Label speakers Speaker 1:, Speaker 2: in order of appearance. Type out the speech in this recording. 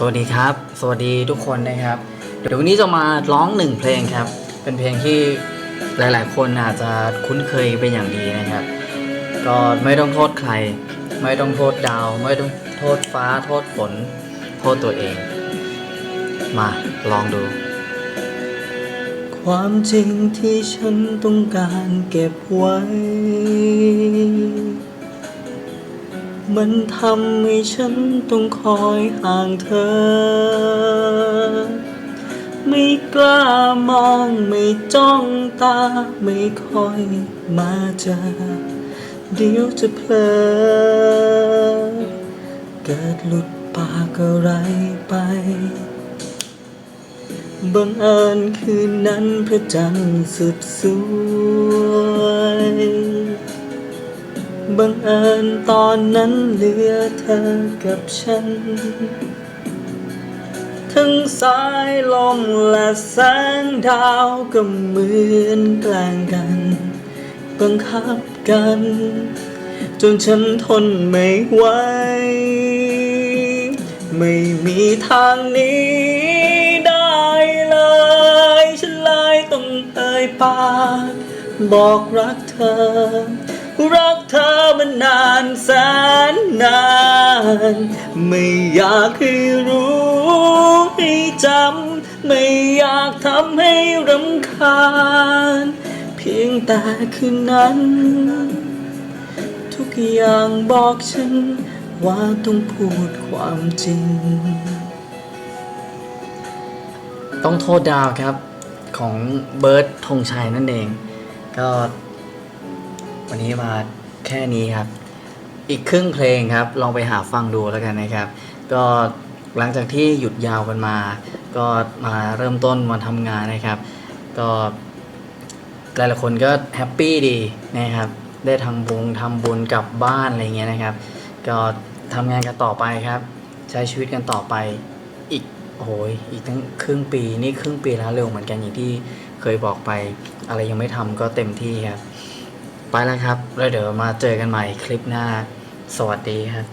Speaker 1: สวัสดีครับ สวัสดีทุกคนนะครับ เดี๋ยววันนี้จะมาร้องหนึ่งเพลงครับ เป็นเพลงที่หลาย ๆ คนอาจจะคุ้นเคยเป็นอย่างดีนะครับ ก็ไม่ต้องโทษใคร ไม่ต้องโทษดาว ไม่ต้องโทษฟ้า โทษฝน โทษตัวเอง มาลองดู ความจริงที่ฉันต้องการเก็บไว้ มันทำให้ฉันต้องคอยห่างเธอ ไม่กล้ามองไม่จ้องตาไม่คอยมาเจอเดี๋ยวจะเพลอเกิดหลุดปากอะไรไปบังเอิญคืนนั้นพระจันทร์สุดสวย บังเอิญตอนนั้นเหลือเธอกับฉัน ทั้งสายลมและแสงดาวก็เหมือนแกล้งกันบังคับกัน จนฉันทนไม่ไหว ไม่มีทางนี้ได้เลย ฉันเลยต้องเอ่ยปากบอกรักเธอ รักเธอมานานแสนนาน ไม่อยากให้รู้ให้จำ ไม่อยากทำให้รำคาญ เพียงแต่คืนนั้น ทุกอย่างบอกฉัน ว่าต้องพูดความจริง ต้องโทษดาวครับของเบิร์ดธงชัยนั่นเอง ก็ วันนี้มาแค่นี้ครับ อีกครึ่งเพลงครับ ลองไปหาฟังดูแล้วกันนะครับ ก็หลังจากที่หยุดยาวกันมา ก็มาเริ่มต้นมาทำงานนะครับ ก็หลายๆคนก็แฮปปี้ดีนะครับ ได้ทำบุญทำบุญกลับบ้านอะไรเงี้ยนะครับ ก็ทำงานกันต่อไปครับ ใช้ชีวิตกันต่อไปอีกโอ้โหยอีกตั้งครึ่งปีนี่ครึ่งปีแล้วเร็วเหมือนกันอย่างที่เคยบอกไป อะไรยังไม่ทำก็เต็มที่ครับ ไปแล้วครับ แล้วเดี๋ยวมาเจอกันใหม่คลิปหน้า สวัสดีครับ